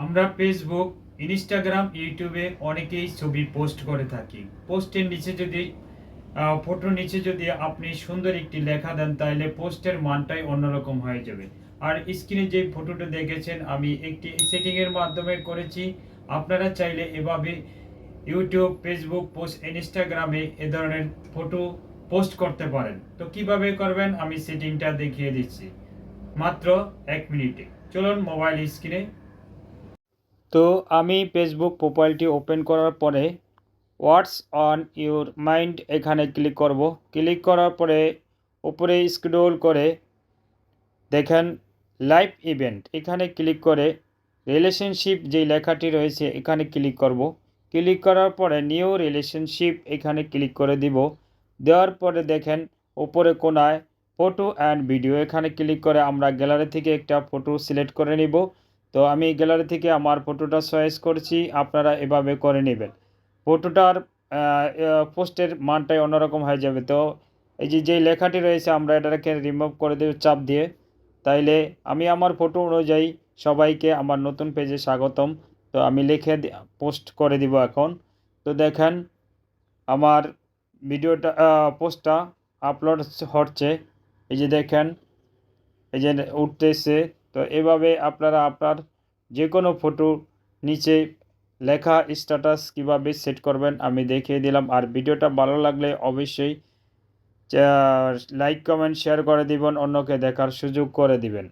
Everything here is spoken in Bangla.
আমরা ফেসবুক ইনস্টাগ্রাম ইউটিউবে অনেকেই ছবি পোস্ট করে থাকি। পোস্টের নিচে যদি ফটোর নিচে যদি আপনি সুন্দর একটি লেখা দেন, তাহলে পোস্টের মানটাই অন্যরকম হয়ে যাবে। আর স্ক্রিনে যে ফটোটা দেখেছেন, আমি একটি সেটিংয়ের মাধ্যমে করেছি। আপনারা চাইলে এভাবে ইউটিউব ফেসবুক পোস্ট ইনস্টাগ্রামে এ ধরনের ফটো পোস্ট করতে পারেন। তো কীভাবে করবেন? আমি সেটিংটা দেখিয়ে দিচ্ছি। মাত্র এক মিনিটে। চলুন মোবাইল স্ক্রিনে তো আমি ফেসবুক প্রোফাইলটি ওপেন করার পরে হোয়াটস অন ইউর মাইন্ড এখানে ক্লিক করব। ক্লিক করার পরে উপরে স্ক্রোল করে দেখেন লাইভ ইভেন্ট এখানে ক্লিক করে রিলেশনশিপ যে লেখাটি রয়েছে এখানে ক্লিক করব। ক্লিক করার পরে নিউ রিলেশনশিপ এখানে ক্লিক করে দিব। দেওয়ার পরে দেখেন উপরে কোনায় ফটো অ্যান্ড ভিডিও এখানে ক্লিক করে আমরা গ্যালারি থেকে একটা ফটো সিলেক্ট করে নিব। তো আমি গ্যালারি থেকে আমার ফটোটা চয়েস করছি, আপনারা এভাবে করে নেবেন। ফটোটার পোস্টের মানটাই অন্যরকম হয়ে যাবে। তো এই যে যেই লেখাটি রয়েছে, আমরা এটাকে রিমুভ করে দেব চাপ দিয়ে। তাইলে আমি আমার ফটো অনুযায়ী সবাইকে আমার নতুন পেজে স্বাগতম। তো আমি লিখে পোস্ট করে দিব এখন। তো দেখেন, আমার ভিডিওটা পোস্টটা আপলোড হচ্ছে। এই যে দেখেন, এই যে উঠতেছে। তো এভাবে আপনারা আপনার যে কোনো ফটো নিচে লেখা স্ট্যাটাস কীভাবে সেট করবেন আমি দেখিয়ে দিলাম। আর ভিডিওটা ভালো লাগলে অবশ্যই লাইক কমেন্ট শেয়ার করে দিবেন, অন্যকে দেখার সুযোগ করে দিবেন।